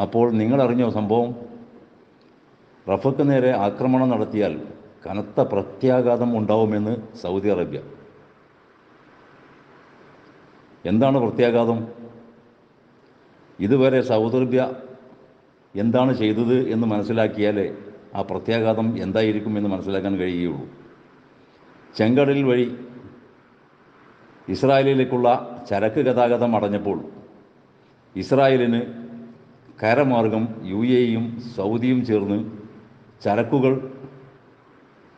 അപ്പോൾ നിങ്ങളറിഞ്ഞോ സംഭവം? റഫക്ക് നേരെ ആക്രമണം നടത്തിയാൽ കനത്ത പ്രത്യാഘാതം ഉണ്ടാവുമെന്ന് സൗദി അറേബ്യ. എന്താണ് പ്രത്യാഘാതം? ഇതുവരെ സൗദി അറേബ്യ എന്താണ് ചെയ്തത് എന്ന് മനസ്സിലാക്കിയാലേ ആ പ്രത്യാഘാതം എന്തായിരിക്കും എന്ന് മനസ്സിലാക്കാൻ കഴിയുകയുള്ളൂ. ചെങ്കടൽ വഴി ഇസ്രായേലിലേക്കുള്ള ചരക്ക് ഗതാഗതം അടഞ്ഞപ്പോൾ ഇസ്രായേലിന് കരമാർഗം യു എയും സൗദിയും ചേർന്ന് ചരക്കുകൾ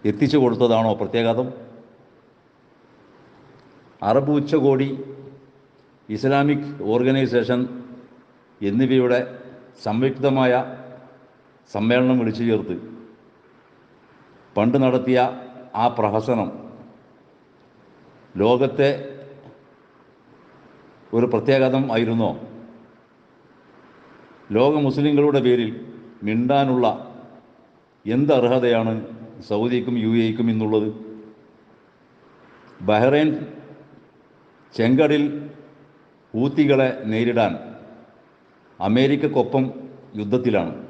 എത്തിച്ചു കൊടുത്തതാണോ പ്രത്യാഘാതം? അറബ് ഉച്ചകോടി ഇസ്ലാമിക് ഓർഗനൈസേഷൻ എന്നിവയുടെ സംയുക്തമായ സമ്മേളനം വിളിച്ചു ചേർത്ത് പണ്ട് നടത്തിയ ആ പ്രഹസനം ലോകത്തെ ഒരു പ്രത്യാഘാതം ആയിരുന്നോ? ലോക മുസ്ലിങ്ങളുടെ പേരിൽ മിണ്ടാനുള്ള എന്ത് അർഹതയാണ് സൗദിക്കും യു എക്കും ഇന്നുള്ളത്? ബഹ്റൈൻ ചെങ്കടിൽ ഊത്തികളെ നേരിടാൻ അമേരിക്കക്കൊപ്പം യുദ്ധത്തിലാണ്.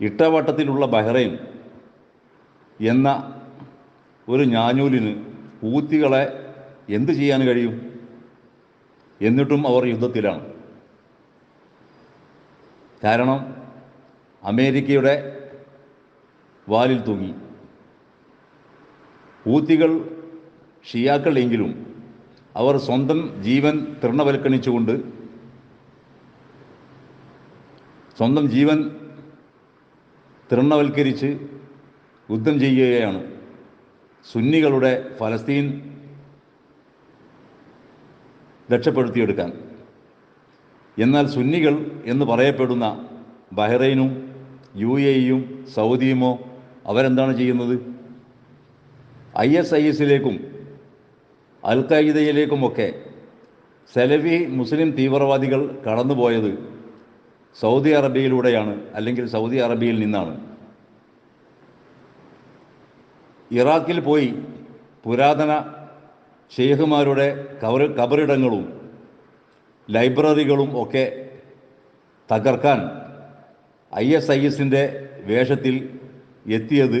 ഇട്ടവട്ടത്തിലുള്ള ബഹ്റൈൻ എന്ന ഒരു ഞാഞ്ഞൂലിന് ഊത്തികളെ എന്തു ചെയ്യാൻ കഴിയും? എന്നിട്ടും അവർ യുദ്ധത്തിലാണ്. കാരണം അമേരിക്കയുടെ വാലിൽ തൂങ്ങി. ഊത്തികൾ ഷിയാക്കൾ എങ്കിലും അവർ സ്വന്തം ജീവൻ തൃണവൽക്കണിച്ചുകൊണ്ട് സ്വന്തം ജീവൻ തൃണവൽക്കരിച്ച് യുദ്ധം ചെയ്യുകയാണ്. സുന്നികളുടെ ഫലസ്തീൻ രക്ഷപ്പെടുത്തിയെടുക്കാൻ. എന്നാൽ സുന്നികൾ എന്ന് പറയപ്പെടുന്ന ബഹ്റൈനും യു എ ഇയും സൗദിയുമോ അവരെന്താണ് ചെയ്യുന്നത്? ഐ എസ് ഐ എസിലേക്കും അൽ സെലഫി മുസ്ലിം തീവ്രവാദികൾ കടന്നുപോയത് സൗദി അറേബ്യയിലൂടെയാണ് അല്ലെങ്കിൽ സൗദി അറേബ്യയിൽ നിന്നാണ്. ഇറാഖിൽ പോയി പുരാതന ഷെയ്ഖുമാരുടെ കബർ കബറിടങ്ങളും ലൈബ്രറികളും ഒക്കെ തകർക്കാൻ ഐ എസ് ഐ എസിന്റെ വേഷത്തിൽ എത്തിയത്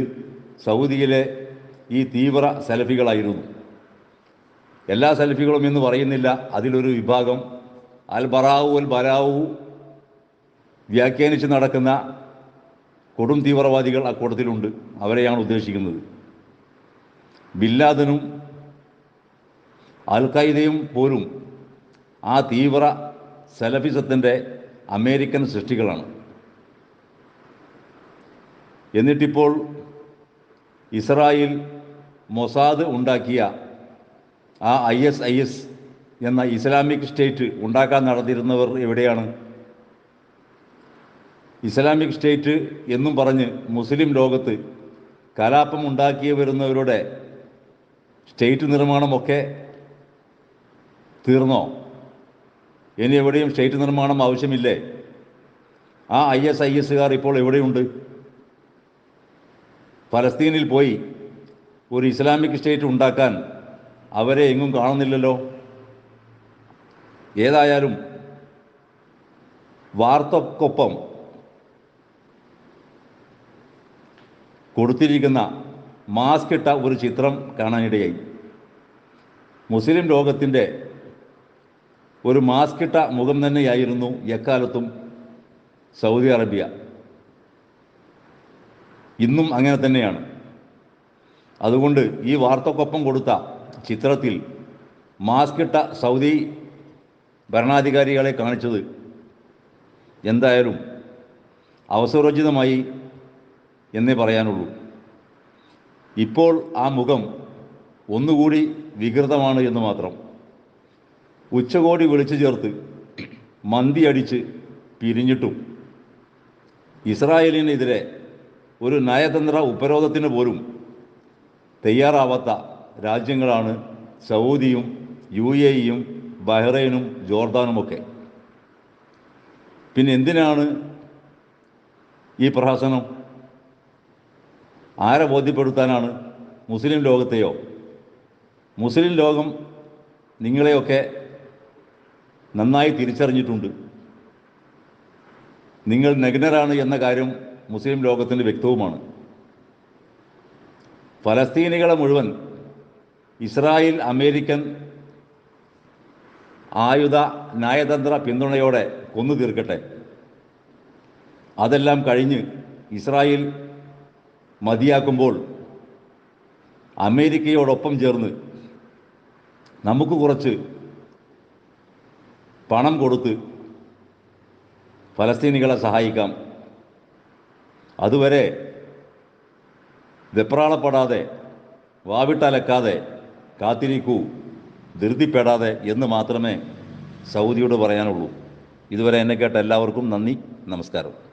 സൗദിയിലെ ഈ തീവ്ര സെൽഫികളായിരുന്നു. എല്ലാ സെൽഫികളും എന്ന് പറയുന്നില്ല. അതിലൊരു വിഭാഗം അൽ ബറാവു അൽ ബറാവു വ്യാഖ്യാനിച്ച് നടക്കുന്ന കൊടും തീവ്രവാദികൾ ആ കൂട്ടത്തിലുണ്ട്. അവരെയാണ് ഉദ്ദേശിക്കുന്നത്. ബില്ലാദനും അൽ ഖൈദയും പോലും ആ തീവ്ര സെലഫിസത്തിന്റെ അമേരിക്കൻ സൃഷ്ടികളാണ്. എന്നിട്ടിപ്പോൾ ഇസ്രായേൽ മൊസാദ് ഉണ്ടാക്കിയ ആ ഐ എസ് ഐ എസ് എന്ന ഇസ്ലാമിക് സ്റ്റേറ്റ് ഉണ്ടാക്കാൻ നടന്നിരുന്നവർ എവിടെയാണ്? ഇസ്ലാമിക് സ്റ്റേറ്റ് എന്നും പറഞ്ഞ് മുസ്ലിം ലോകത്ത് കലാപം ഉണ്ടാക്കി വരുന്നവരുടെ സ്റ്റേറ്റ് നിർമ്മാണമൊക്കെ തീർന്നോ? ഇനി എവിടെയും സ്റ്റേറ്റ് നിർമ്മാണം ആവശ്യമില്ലേ? ആ ഐ എസ് ഐ എസ്സുകാർ ഇപ്പോൾ എവിടെയുണ്ട്? ഫലസ്തീനിൽ പോയി ഒരു ഇസ്ലാമിക് സ്റ്റേറ്റ് ഉണ്ടാക്കാൻ അവരെ എങ്ങും കാണുന്നില്ലല്ലോ. ഏതായാലും വാർത്തക്കൊപ്പം കൊടുത്തിരിക്കുന്ന മാസ്ക് ഇട്ട ഒരു ചിത്രം കാണാനിടയായി. മുസ്ലിം ലോകത്തിന്റെ ഒരു മാസ്ക് ഇട്ട മുഖം തന്നെയായിരുന്നു എക്കാലത്തും സൗദി അറേബ്യ. ഇന്നും അങ്ങനെ തന്നെയാണ്. അതുകൊണ്ട് ഈ വാർത്തക്കൊപ്പം കൊടുത്ത ചിത്രത്തിൽ മാസ്ക് ഇട്ട സൗദി ഭരണാധികാരികളെ കാണിച്ചത് എന്തായാലും അവസരോചിതമായി എന്നേ പറയാനുള്ളൂ. ഇപ്പോൾ ആ മുഖം ഒന്നുകൂടി വികൃതമാണ് എന്ന് മാത്രം. ഉച്ചകോടി വിളിച്ചു ചേർത്ത് മന്തി അടിച്ച് പിരിഞ്ഞിട്ടും ഇസ്രായേലിനെതിരെ ഒരു നയതന്ത്ര ഉപരോധത്തിന് പോലും തയ്യാറാവാത്ത രാജ്യങ്ങളാണ് സൗദിയും യു എ ഇയും ബഹ്റൈനും ജോർദാനുമൊക്കെ. പിന്നെ എന്തിനാണ് ഈ പ്രഹസനം? ആരെ ബോധ്യപ്പെടുത്താനാണ് മുസ്ലിം ലോകത്തെയോ? മുസ്ലിം ലോകം നിങ്ങളെയൊക്കെ നന്നായി തിരിച്ചറിഞ്ഞിട്ടുണ്ട്. നിങ്ങൾ നഗ്നരാണ് എന്ന കാര്യം മുസ്ലിം ലോകത്തിന്റെ വ്യക്തവുമാണ്. ഫലസ്തീനികളെ മുഴുവൻ ഇസ്രായേൽ അമേരിക്കൻ ആയുധ നയതന്ത്ര പിന്തുണയോടെ കൊന്നു തീർക്കട്ടെ. അതെല്ലാം കഴിഞ്ഞ് ഇസ്രായേൽ മതിയാക്കുമ്പോൾ അമേരിക്കയോടൊപ്പം ചേർന്ന് നമുക്ക് കുറച്ച് പണം കൊടുത്ത് ഫലസ്തീനികളെ സഹായിക്കാം. അതുവരെ വെപ്രാളപ്പെടാതെ വാവിട്ടലക്കാതെ കാത്തിരിക്കൂ ധൃതിപ്പെടാതെ എന്ന് മാത്രമേ സൗദിയോട് പറയാനുള്ളൂ. ഇതുവരെ എന്നെ കേട്ട എല്ലാവർക്കും നന്ദി നമസ്കാരം.